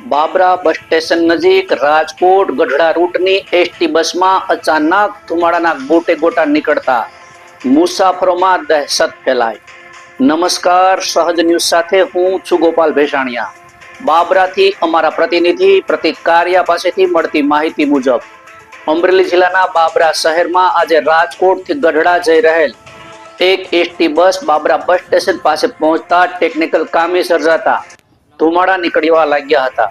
Babra bus station નજીક Rajkot Gadhada રૂટની ST બસમાં અચાનક ધુમાડાના ગોટે ગોટા નીકળતા મુસાફરોમાં દહેશત ફેલાઈ. નમસ્કાર, સહજ ન્યૂઝ સાથે હું છું ગોપાલ ભેસાણિયા. બાબરાથી અમારા પ્રતિનિધિ પ્રતિક કારિયા પાસેથી મળતી માહિતી મુજબ, અમરેલી જિલ્લાના બાબરા શહેરમાં આજે રાજકોટથી ગઢડા જઈ રહેલ એક ST bus Babra bus station પાસે પહોંચતા ટેકનિકલ કામે સર્જાતા ધુમાડા નીકળવા લાગ્યા હતા.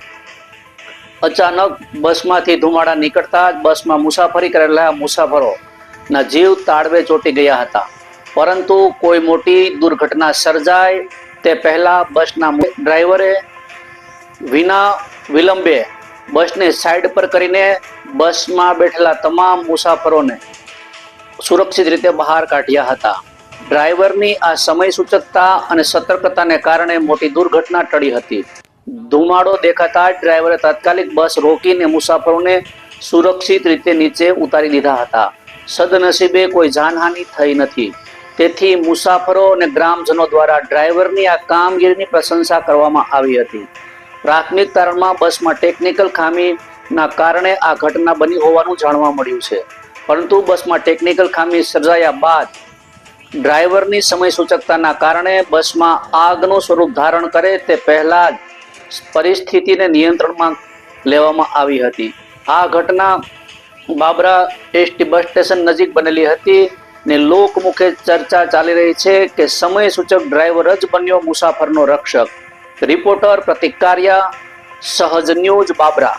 અચાનક બસમાંથી ધુમાડા નીકળતા જ બસમાં મુસાફરી કરેલા મુસાફરો ના જીવ તાળવે ચોંટી ગયા હતા. પરંતુ કોઈ મોટી દુર્ઘટના સર્જાય તે પહેલા બસના ડ્રાઈવરે વિના વિલંબે બસને સાઈડ પર કરીને બસમાં બેઠેલા તમામ મુસાફરોને સુરક્ષિત રીતે બહાર કાઢ્યા હતા. ડ્રાઈવરની આ સમય સૂચકતા અને સતર્કતાને કારણે મોટી દુર્ઘટના ટળી હતી. ધુમાડો દેખાતા જ ડ્રાઈવરે તાત્કાલિક બસ રોકીને મુસાફરોને સુરક્ષિત રીતે નીચે ઉતારી દીધા હતા. સદનસીબે કોઈ જાનહાનિ થઈ નથી. તેથી મુસાફરો અને ગ્રામજનો દ્વારા ડ્રાઈવરની આ કામગીરીની પ્રશંસા કરવામાં આવી હતી. પ્રાથમિક તારણમાં બસમાં ટેકનિકલ ખામીના કારણે આ ઘટના બની હોવાનું જાણવા મળ્યું છે. પરંતુ બસમાં ટેકનિકલ ખામી સર્જાયા બાદ ડ્રાઈવરની સમય સૂચકતાના કારણે બસમાં આગનું સ્વરૂપ ધારણ કરે તે પહેલા જ પરિસ્થિતિને નિયંત્રણમાં લેવામાં આવી હતી. આ ઘટના બાબરા એસટી બસ સ્ટેશન નજીક બનેલી હતી ને લોકમુખે ચર્ચા ચાલી રહી છે કે સમય સૂચક ડ્રાઈવર જ બન્યો મુસાફરનો રક્ષક. રિપોર્ટર પ્રતિક કારિયા, સહજ ન્યૂઝ બાબરા.